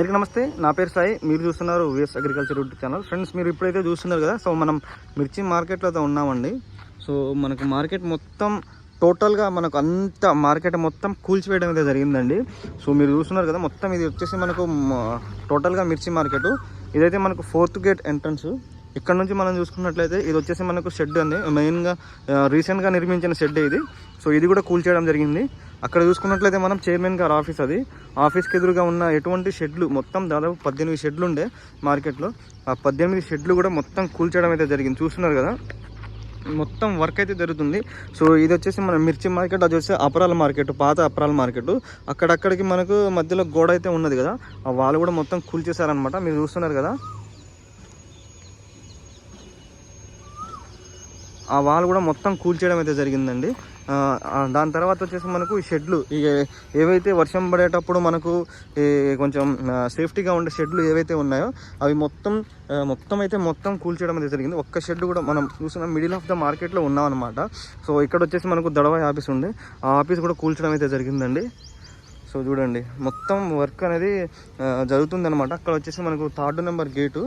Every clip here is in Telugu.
అందరికీ నమస్తే. నా పేరు సాయి. మీరు చూస్తున్నారు VS agriculture YouTube channel friends మీరు ఇప్పుడైతే చూస్తున్నారు కదా సో మనం మిర్చి మార్కెట్లో అయితే ఉన్నామండి. సో మనకు మార్కెట్ మొత్తం టోటల్గా మనకు అంత మార్కెట్ మొత్తం కూల్చివేయడం అయితే జరిగిందండి. సో మీరు చూస్తున్నారు కదా మొత్తం ఇది వచ్చేసి మనకు టోటల్గా మిర్చి మార్కెట్. ఇదైతే మనకు ఫోర్త్ గేట్ ఎంట్రన్స్ ఇక్కడ నుంచి మనం చూసుకున్నట్లయితే ఇది వచ్చేసి మనకు షెడ్ అండి. మెయిన్గా రీసెంట్గా నిర్మించిన షెడ్ ఇది. సో ఇది కూడా కూల్ చేయడం జరిగింది. అక్కడ చూసుకున్నట్లయితే మనం చైర్మన్ గారు ఆఫీస్ అది. ఆఫీస్కి ఎదురుగా ఉన్న ఎటువంటి షెడ్లు మొత్తం దాదాపు పద్దెనిమిది షెడ్లు ఉండే మార్కెట్లో. ఆ పద్దెనిమిది షెడ్లు కూడా మొత్తం కూల్చేయడం అయితే జరిగింది. చూస్తున్నారు కదా? మొత్తం వర్క్ అయితే జరుగుతుంది. సో ఇది వచ్చేసి మన మిర్చి మార్కెట్ అది వచ్చేసి అపరాల మార్కెట్ పాత అపరాల మార్కెట్. అక్కడక్కడికి మనకు మధ్యలో గోడ అయితే ఉన్నది కదా? ఆ వాళ్ళు కూడా మొత్తం కూల్చేశారనమాట మీరు చూస్తున్నారు కదా? ఆ వాల్ కూడా మొత్తం కూల్చేయడం అయితే జరిగిందండి. దాని తర్వాత వచ్చేసి మనకు ఈ షెడ్లు ఏవైతే వర్షం పడేటప్పుడు మనకు కొంచెం సేఫ్టీగా ఉండే షెడ్లు ఏవైతే ఉన్నాయో అవి మొత్తం మొత్తం అయితే మొత్తం కూల్చేయడం అయితే జరిగింది. ఒక్క షెడ్ కూడా మనం చూసిన మిడిల్ ఆఫ్ ద మార్కెట్లో ఉన్నాం అనమాట సో ఇక్కడ వచ్చేసి మనకు దడవాయి ఆఫీస్ ఉంది. ఆ ఆఫీస్ కూడా కూల్చడం అయితే జరిగిందండి. సో చూడండి. మొత్తం వర్క్ అనేది జరుగుతుంది అనమాట అక్కడ వచ్చేసి మనకు థర్డ్ నెంబర్ గేటు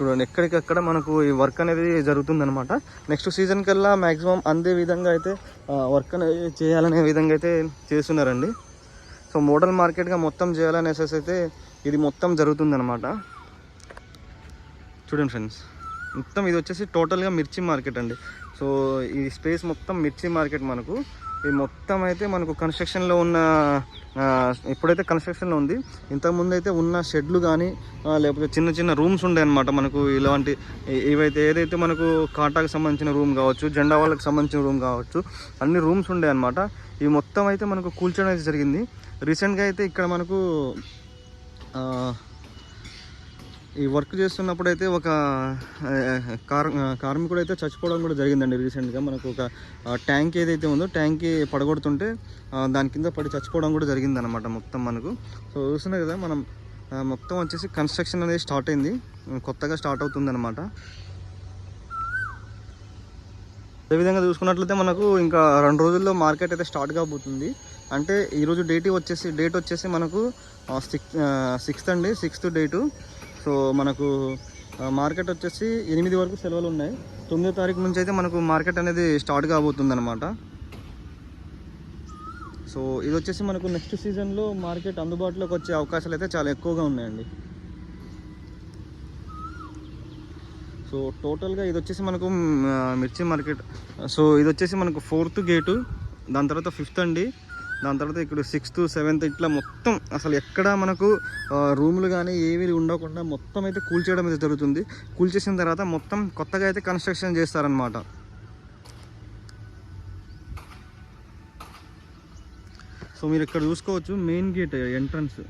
చూడండి ఎక్కడికక్కడ మనకు ఈ వర్క్ అనేది జరుగుతుంది అనమాట నెక్స్ట్ సీజన్ కల్లా మ్యాక్సిమం అందే విధంగా అయితే వర్క్ అనేది చేయాలనే విధంగా అయితే చేస్తున్నారండి. సో మోడల్ మార్కెట్గా మొత్తం చేయాలనేసేసి అయితే ఇది మొత్తం జరుగుతుందనమాట చూడండి ఫ్రెండ్స్ మొత్తం ఇది వచ్చేసి టోటల్గా మిర్చి మార్కెట్ అండి. సో ఈ స్పేస్ మొత్తం మిర్చి మార్కెట్ మనకు ఇది మొత్తం అయితే మనకు కన్స్ట్రక్షన్లో ఉన్న ఇప్పుడైతే కన్స్ట్రక్షన్లో ఉంది. ఇంతకుముందు అయితే ఉన్న షెడ్లు కానీ లేకపోతే చిన్న చిన్న రూమ్స్ ఉండే అనమాట మనకు ఇలాంటి ఇవైతే ఏవైతే ఏదైతే మనకు కాటాకు సంబంధించిన రూమ్ కావచ్చు జెండా వాళ్ళకి సంబంధించిన రూమ్ కావచ్చు అన్ని రూమ్స్ ఉండే అనమాట ఇవి మొత్తం అయితే మనకు కూల్చడం అయితే జరిగింది. రీసెంట్గా అయితే ఇక్కడ మనకు ఈ వర్క్ చేస్తున్నప్పుడు అయితే ఒక కార్ కార్మికుడు అయితే చచ్చిపోవడం కూడా జరిగిందండి రీసెంట్గా. మనకు ఒక ట్యాంక్ ఏదైతే ఉందో ట్యాంక్ పడగొడుతుంటే దాని కింద పడి చచ్చిపోవడం కూడా జరిగిందనమాట మొత్తం మనకు. సో చూస్తున్నాయి కదా మనం మొత్తం వచ్చేసి కన్స్ట్రక్షన్ అనేది స్టార్ట్ అయింది. కొత్తగా స్టార్ట్ అవుతుందన్నమాట. అదేవిధంగా చూసుకున్నట్లయితే మనకు ఇంకా రెండు రోజుల్లో మార్కెట్ అయితే స్టార్ట్ కాబోతుంది. అంటే ఈరోజు డేట్ వచ్చేసి డేట్ వచ్చేసి మనకు సిక్స్ సిక్స్త్ అండి సిక్స్త్ డేటు. సో మనకు మార్కెట్ వచ్చేసి ఎనిమిది వరకు సెలవులు ఉన్నాయి. తొమ్మిదో తారీఖు నుంచి అయితే మనకు మార్కెట్ అనేది స్టార్ట్ కాబోతుంది అనమాట సో ఇది వచ్చేసి మనకు నెక్స్ట్ సీజన్లో మార్కెట్ అందుబాటులోకి వచ్చే అవకాశాలు అయితే చాలా ఎక్కువగా ఉన్నాయండి. సో టోటల్గా ఇది వచ్చేసి మనకు మిర్చి మార్కెట్. సో ఇది వచ్చేసి మనకు ఫోర్త్ గేటు దాని తర్వాత ఫిఫ్త్ అండి. దాని తర్వాత ఇక్కడ సిక్స్త్ సెవెంత్ ఇట్లా మొత్తం అసలు ఎక్కడ మనకు రూములు కానీ ఏవి ఉండకుండా మొత్తం అయితే కూల్చేయడం అయితే జరుగుతుంది. కూల్చేసిన తర్వాత మొత్తం కొత్తగా అయితే కన్స్ట్రక్షన్ చేస్తారనమాట సో మీరు ఇక్కడ చూసుకోవచ్చు మెయిన్ గేట్ ఎంట్రన్స్.